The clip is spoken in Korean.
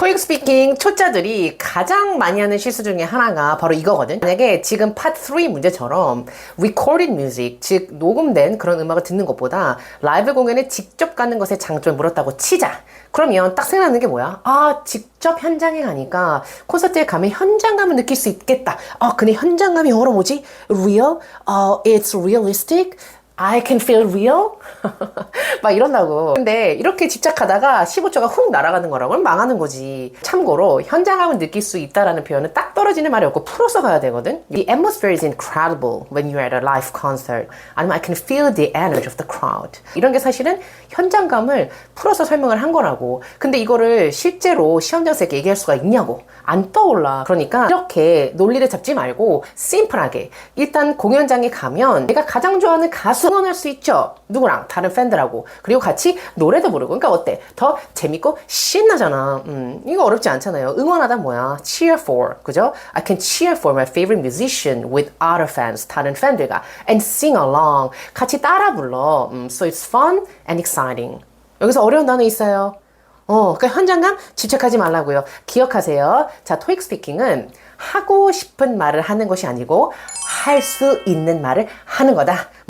토익 스피킹 초짜들이 가장 많이 하는 실수 중에 하나가 바로 이거거든. 만약에 지금 파3 문제처럼 recorded music, 즉 녹음된 그런 음악을 듣는 것보다 라이브 공연에 직접 가는 것에 장점을 물었다고 치자. 그러면 딱 생각나는 게 뭐야? 아, 직접 현장에 가니까 콘서트에 가면 현장감을 느낄 수 있겠다. 아, 근데 현장감이 영어로 뭐지? real? 어, it's realistic? I can feel real? 막 이런다고. 근데 이렇게 집착하다가 15초가 훅 날아가는 거라고 는 망하는 거지. 참고로 현장감을 느낄 수 있다라는 표현은 딱 떨어지는 말이 없고 풀어서 가야 되거든. The atmosphere is incredible when you're at a live concert. 아니면 I can feel the energy of the crowd. 이런 게 사실은 현장감을 풀어서 설명을 한 거라고. 근데 이거를 실제로 시험장에서 얘기할 수가 있냐고. 안 떠올라. 그러니까 이렇게 논리를 잡지 말고 심플하게 일단 공연장에 가면 내가 가장 좋아하는 가수 응원할 수 있죠. 누구랑 다른 팬들하고 그리고 같이 노래도 부르고. 그러니까 어때? 더 재밌고 신나잖아. 음, 이거 어렵지 않잖아요. 응원하다 뭐야? cheer for. 그죠? I can cheer for my favorite musician with other fans. 다른 팬들과 and sing along. 같이 따라 불러. 음, so it's fun and exciting. 여기서 어려운 단어 있어요. 어, 그 현장감 집착하지 말라고요. 기억하세요. 자, 토익 스피킹은 하고 싶은 말을 하는 것이 아니고 할 수 있는 말을 하는 거다.